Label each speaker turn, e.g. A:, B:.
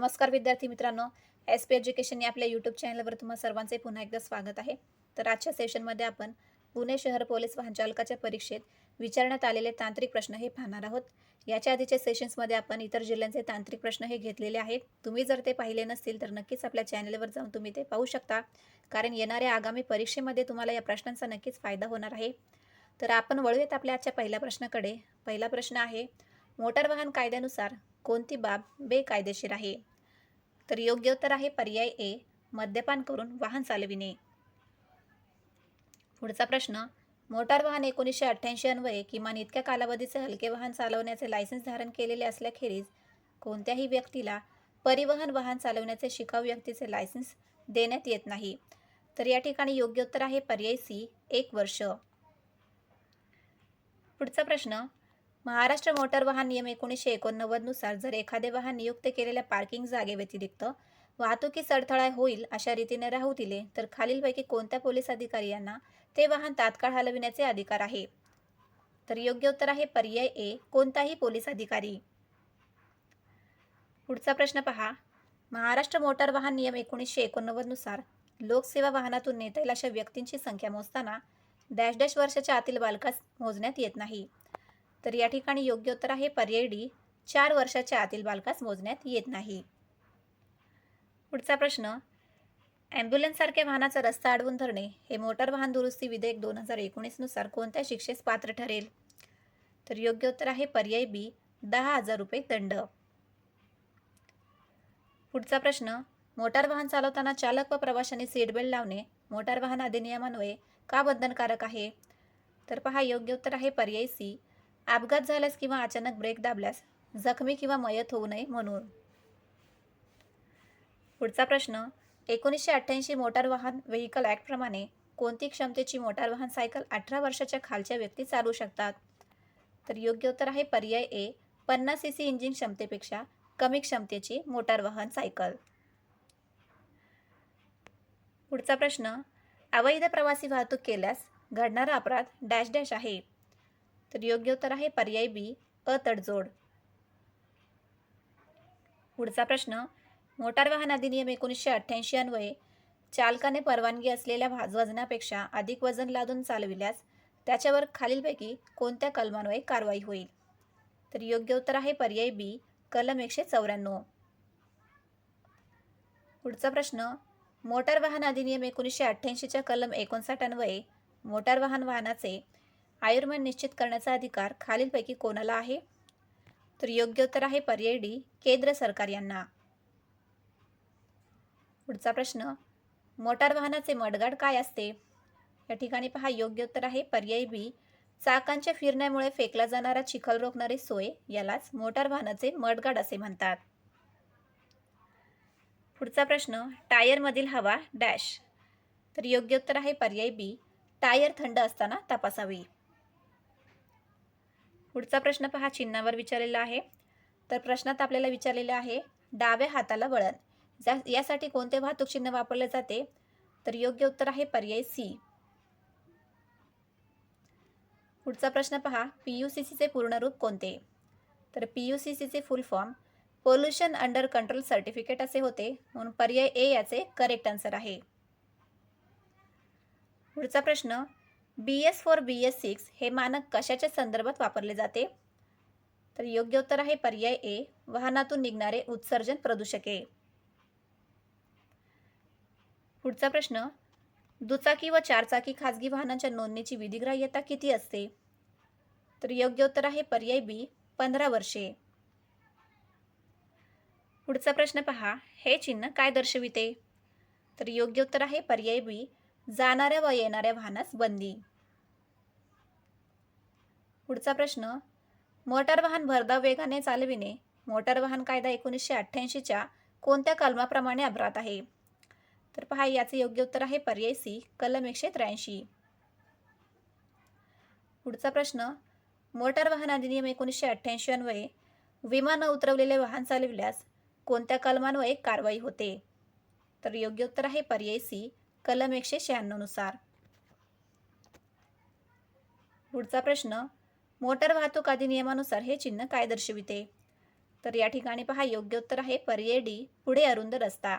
A: नमस्कार विद्यार्थी मित्रांनो. एस पी एज्युकेशन या आपल्या यूट्यूब चॅनलवर तुम्हा सर्वांचे पुन्हा एकदा स्वागत आहे. तर आजच्या सेशनमध्ये आपण पुणे शहर पोलीस वाहनचालकाच्या परीक्षेत विचारण्यात आलेले तांत्रिक प्रश्न हे पाहणार आहोत. याच्या आधीच्या सेशन्समध्ये आपण इतर जिल्ह्यांचे तांत्रिक प्रश्न हे घेतलेले आहेत. तुम्ही जर ते पाहिले नसतील तर नक्कीच आपल्या चॅनलवर जाऊन तुम्ही ते पाहू शकता. कारण येणाऱ्या आगामी परीक्षेमध्ये तुम्हाला या प्रश्नांचा नक्कीच फायदा होणार आहे. तर आपण वळूयात आपल्या आजच्या पहिल्या प्रश्नाकडे. पहिला प्रश्न आहे मोटार वाहन कायद्यानुसार कोणती बाब बेकायदेशीर आहे? तर योग्य उत्तर आहे पर्याय ए मद्यपान करून वाहन चालविणे. पुढचा प्रश्न मोटार वाहन एकोणीसशे अठ्ठ्याऐंशी अन्वये किमान इतक्या कालावधीचे हलके वाहन चालवण्याचे लायसन्स धारण केलेले असल्याखेरीज कोणत्याही व्यक्तीला परिवहन वाहन चालवण्याचे शिकाऊ व्यक्तीचे लायसन्स देण्यात येत नाही. तर या ठिकाणी योग्य उत्तर आहे पर्याय सी एक वर्ष. पुढचा प्रश्न महाराष्ट्र मोटार वाहन नियम एकोणीसशे एकोणनव्वदनुसार जर एखादे वाहन नियुक्त केलेल्या पार्किंग जागेव्यतिरिक्त वाहतुकीस अडथळा होईल अशा रीतीने राहू दिले तर खालीलपैकी कोणत्या पोलीस अधिकारी यांना ते वाहन तात्काळ हलविण्याचे अधिकार आहे? तर योग्य उत्तर आहे पर्याय ए कोणताही पोलीस अधिकारी. पुढचा प्रश्न पहा. महाराष्ट्र मोटार वाहन नियम एकोणीसशे एकोणनव्वदनुसार लोकसेवा वाहनातून नेता येईल अशा व्यक्तींची संख्या मोजताना डॅश डॅश वर्षाच्या आतील बालकास मोजण्यात येत नाही. तर या ठिकाणी योग्य उत्तर आहे पर्याय डी चार वर्षाच्या आतील बालकास मोजण्यात येत नाही. पुढचा प्रश्न ॲम्ब्युलन्ससारख्या वाहनाचा रस्ता अडवून धरणे हे मोटार वाहन दुरुस्ती विधेयक दोन हजार एकोणीसनुसार कोणत्या शिक्षेस पात्र ठरेल? तर योग्य उत्तर आहे पर्याय बी दहा हजार रुपये दंड. पुढचा प्रश्न मोटार वाहन चालवताना चालक व प्रवाशांनी सीटबेल्ट लावणे मोटार वाहन अधिनियमान्वये का बंधनकारक आहे? तर पहा योग्य उत्तर आहे पर्याय सी अपघात झाल्यास किंवा अचानक ब्रेक दाबल्यास जखमी किंवा मयत होऊ नये म्हणून. पुढचा प्रश्न एकोणीसशे अठ्ठ्याऐंशी मोटार वाहन व्हेकल ॲक्टप्रमाणे कोणती क्षमतेची मोटार वाहन सायकल अठरा वर्षाच्या खालच्या व्यक्ती चालवू शकतात? तर योग्य उत्तर आहे पर्याय ए पन्नास सी सी इंजिन क्षमतेपेक्षा कमी क्षमतेची मोटार वाहन सायकल. पुढचा प्रश्न अवैध प्रवासी वाहतूक केल्यास घडणारा अपराध डॅश डॅश आहे. तर योग्य उत्तर आहे पर्याय बी अतडजोड पुढचा प्रश्न मोटार वाहन अधिनियम एकोणीसशे अठ्ठ्याऐंशी अन्वये चालकाने परवानगी असलेल्या भाज वजनापेक्षा अधिक वजन लादून चालविल्यास त्याच्यावर खालीलपैकी कोणत्या कलमान्वये कारवाई होईल? तर योग्य उत्तर आहे पर्याय बी कलम एकशे चौऱ्याण्णव. पुढचा प्रश्न मोटार वाहन अधिनियम एकोणीसशे अठ्ठ्याऐंशीच्या कलम एकोणसाठ अन्वये मोटार वाहन वाहनाचे आयुर्मान निश्चित करण्याचा अधिकार खालीलपैकी कोणाला आहे? तर योग्य उत्तर आहे पर्याय डी केंद्र सरकार यांना. पुढचा प्रश्न मोटार वाहनाचे मडगाड काय असते? या ठिकाणी पहा योग्य उत्तर आहे पर्याय बी चाकांच्या फिरण्यामुळे फेकला जाणारा चिखल रोखणारी सोय यालाच मोटार वाहनाचे मडगाड असे म्हणतात. पुढचा प्रश्न टायरमधील हवा डॅश. तर योग्य उत्तर आहे पर्याय बी टायर थंड असताना तपासावी. पुढचा प्रश्न पहा चिन्हावर विचारलेला आहे. तर प्रश्नात आपल्याला विचारलेलं आहे डाव्या हाताला वळण. जा यासाठी कोणते वाहतूक चिन्ह वापरले जाते? तर योग्य उत्तर आहे पर्याय सी. पुढचा प्रश्न पहा पी यू सी सीचे पूर्ण रूप कोणते? तर पी यू सी सीचे full form pollution under control certificate असे होते. म्हणून पर्याय ए याचे करेक्ट आन्सर आहे. पुढचा प्रश्न B S four B S six हे मानक कशाच्या संदर्भात वापरले जाते? तर योग्य उत्तर आहे पर्याय ए वाहनातून निघणारे उत्सर्जन प्रदूषके पुढचा प्रश्न दुचाकी व चारचाकी खाजगी वाहनांच्या नोंदणीची विधिग्राह्यता किती असते? तर योग्य उत्तर आहे पर्याय बी पंधरा वर्षे. पुढचा प्रश्न पहा हे चिन्ह काय दर्शविते? तर योग्य उत्तर आहे पर्याय बी जाणाऱ्या व येणाऱ्या वाहनास बंदी. पुढचा प्रश्न. मोटार वाहन भरधाव वेगाने चालविणे. मोटार वाहन कायदा एकोणीसशे अठ्ठ्याऐंशीच्या कोणत्या कलमाप्रमाणे अपराध आहे? तर पहा याचे योग्य उत्तर आहे पर्याय सी कलम एकशे त्र्याऐंशी. पुढचा प्रश्न. मोटार वाहन अधिनियम एकोणीसशे अठ्ठ्याऐंशी अन्वये विमा न उतरवलेले वाहन चालविल्यास कोणत्या कलमान्वये कारवाई होते? तर योग्य उत्तर आहे पर्याय सी कलम एकशे शहाण्णवनुसार पुढचा प्रश्न. मोटर वाहतूक अधिनियमानुसार हे चिन्ह काय दर्शविते? तर या ठिकाणी पहा योग्य उत्तर आहे पर्याय डी पुढे अरुंद रस्ता.